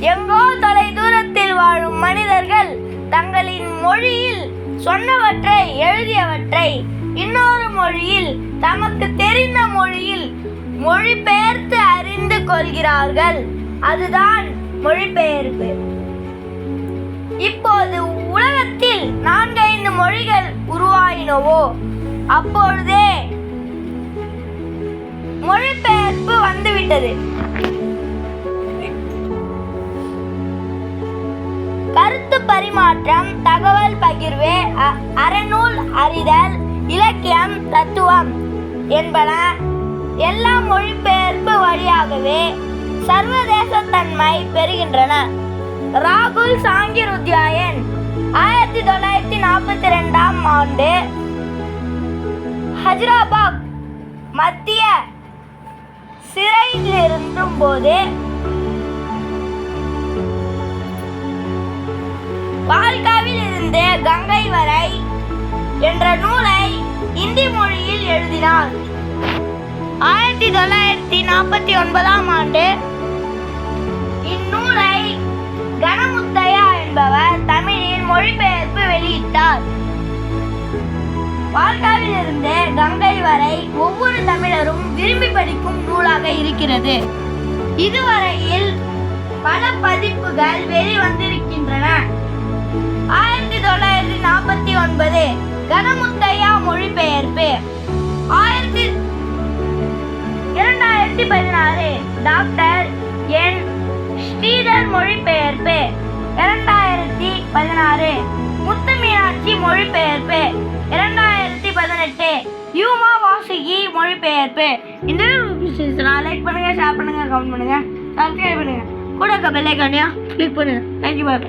எங்கோ தொலை தூரத்தில் வாழும் மனிதர்கள் தங்களின் மொழியில் சொன்னவற்றை எழுதியவற்றை இன்னொரு மொழியில் தமக்கு தெரிந்த மொழியில் மொழிபெயர்த்து அறிந்து கொள்கிறார்கள். அதுதான் மொழிபெயர்ப்பு. இப்போது உலகத்தில் நான்கைந்து மொழிகள் உருவாயினவோ? அப்பொழுதே மொழிபெயர்ப்பு வந்துவிட்டது. கருத்து பரிமாற்றம் தகவல் பகிர்வு அ- அறநூல் அறிதல் இலக்கியம் தத்துவம் என்பன எல்லா மொழிபெயர்ப்பு வழியாகவே சர்வதேச தன்மை பெறுகின்றன. ராகுல் சாங்கிருத்யாயன் ஆயிரத்தி தொள்ளாயிரத்தி நாற்பத்தி ரெண்டாம் ஆண்டு ஹஜ்ராபாத் மத்திய சிறையில் இருந்தும் போது வாழ்காவில் இருந்து கங்கை வரை என்ற நூலை இந்தி மொழியில் எழுதினார். ஆயிரத்தி தொள்ளாயிரத்தி நாற்பத்தி ஒன்பதாம் ஆண்டு இந்நூலை கணமுத்தையா என்பவர் தமிழில் மொழிபெயர்ப்பு வெளியிட்டார். வால்காவிலிருந்து கங்கை வரை ஒவ்வொரு தமிழரும் விரும்பி படிக்கும் நூலாக இருக்கிறது. இதுவரையில் பல பதிப்புகள் வெளிவந்திருக்கின்றன. ஆயிரத்தி தொள்ளாயிரத்தி நாற்பத்தி ஒன்பது கனமுத்தையா மொழிபெயர்ப்பு. ஆயிரத்தி இரண்டாயிரத்தி பதினாறு டாக்டர் என். ஸ்ரீதர் மொழிபெயர்ப்பு. இரண்டாயிரத்தி பதினாறு முத்து மீனாட்சி மொழிபெயர்ப்பு. இரண்டாயிரத்தி பதினெட்டு யூமா வாசுகி மொழிபெயர்ப்பு. இந்த லைக் பண்ணுங்க ஷேர் பண்ணுங்க கமெண்ட் பண்ணுங்க சப்ஸ்கிரைப் பண்ணுங்க. கூட பெல் கண்ணியா கிளிக் பண்ணுங்க. Thank you bye